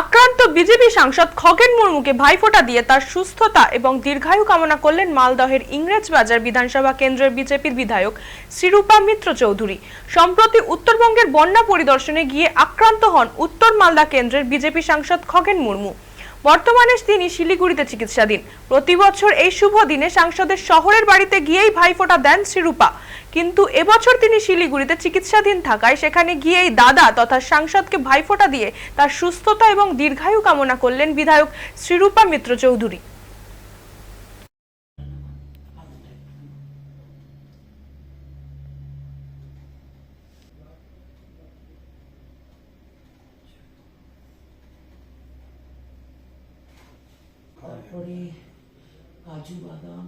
আক্রান্ত বিজেপি সাংসদ খগেন মুর্মুকে ভাইফোঁটা দিয়ে তার সুস্থতা এবং দীর্ঘায়ু কামনা করলেন মালদহের ইংরেজবাজার বিধানসভা কেন্দ্রের বিজেপির বিধায়ক শ্রীরূপা মিত্র চৌধুরী। সম্প্রতি উত্তরবঙ্গের বন্যা পরিদর্শনে গিয়ে আক্রান্ত হন উত্তর মালদা কেন্দ্রের বিজেপি সাংসদ খগেন মুর্মু। বর্তমানে তিনি শিলিগুড়িতে চিকিৎসাধীন। প্রতি বছর এই শুভ দিনে সাংসদের শহরের বাড়িতে গিয়েই ভাইফোঁটা দেন শ্রীরূপা। কিন্তু এবছর তিনি শিলিগুড়িতে চিকিৎসাধীন থাকায় সেখানে গিয়েই দাদা তথা সাংসদকে ভাইফোঁটা দিয়ে তার সুস্থতা এবং দীর্ঘায়ু কামনা করলেন বিধায়ক শ্রীরূপা মিত্র চৌধুরী। তারপরে কাজু বাদাম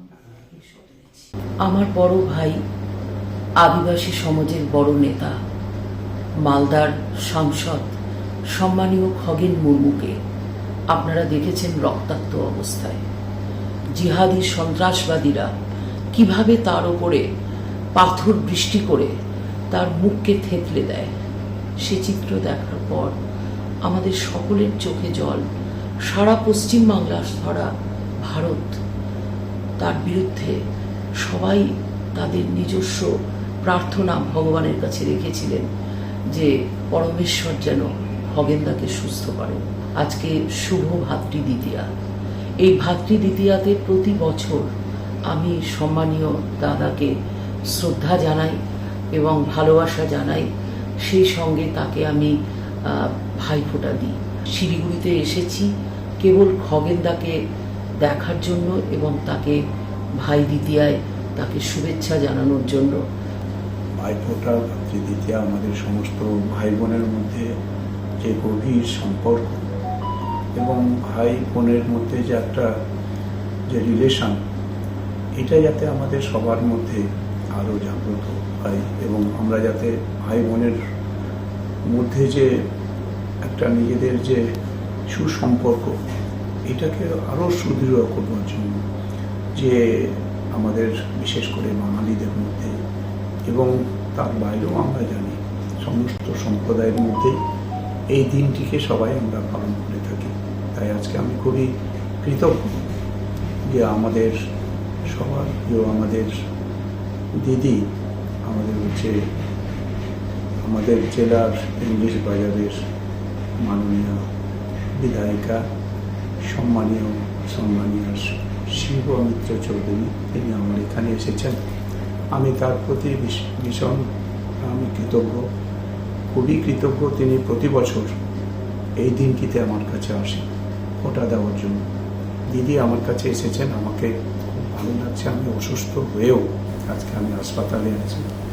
আমার বড় ভাই আদিবাসী সমাজের বড় নেতা, মালদার সাংসদ সম্মানীয় খগেন মুর্মুকে আপনারা দেখেছেন রক্তাক্ত অবস্থায়। জিহাদি সন্ত্রাসবাদীরা কীভাবে তার ওপরে পাথর বৃষ্টি করে তার মুখকে থেতলে দেয়, সে চিত্র দেখার পর আমাদের সকলের চোখে জল সারা পশ্চিম বাংলা ধরা ভারত তার বিরুদ্ধে সবাই তাদের নিজস্ব প্রার্থনা ভগবানের কাছে রেখেছিলেন যে পরমেশ্বর যেন খগেনদাকে সুস্থ করেন আজকে শুভ ভাতৃ দ্বিতীয়া। এই ভাতৃ দ্বিতীয়াতে প্রতি বছর আমি সম্মানীয় দাদাকে শ্রদ্ধা জানাই এবং ভালোবাসা জানাই। সেই সঙ্গে তাকে আমি ভাইফোঁটা দিই। শিলিগুড়িতে এসেছি। কেবল খগেনদাকে দেখার জন্য এবং তাকে ভাই দ্বিতীয়ায় তাকে শুভেচ্ছা জানানোর জন্য। ভাইফোঁটা ভাতৃদ্বিতীয়া আমাদের সমস্ত ভাই বোনের মধ্যে যে গভীর সম্পর্ক এবং ভাই বোনের মধ্যে যে একটা যে রিলেশন এটা যাতে আমাদের সবার মধ্যে আরও জাগ্রত হয় এবং আমরা যাতে ভাই বোনের মধ্যে যে একটা নিজেদের যে সুসম্পর্ক এটাকে আরও সুদৃঢ় করবার জন্য যে আমাদের বিশেষ করে বাঙালিদের মধ্যে এবং তার বাইরেও আমরা জানি সমস্ত সম্প্রদায়ের মধ্যে এই দিনটিকে সবাই আমরা পালন করে থাকি। তাই আজকে আমি খুবই কৃতজ্ঞ যে আমাদের সবার প্রিয়, আমাদের দিদি, আমাদের হচ্ছে, আমাদের জেলার ইংলিশ বাজারের মাননীয় বিধায়িকা, সম্মানীয় সম্মানীয় শিব মিত্র চৌধুরী, তিনি আমার এখানে এসেছেন। আমি তার প্রতি ভীষ- ভীষণ, আমি কৃতজ্ঞ, খুবই কৃতজ্ঞ তিনি প্রতি বছর এই দিনটিতে আমার কাছে আসেন ওটা দেওয়ার জন্য। দিদি আমার কাছে এসেছেন, আমাকে খুব ভালো লাগছে, আমি অসুস্থ হয়েও আজকে আমি হাসপাতালে আছি।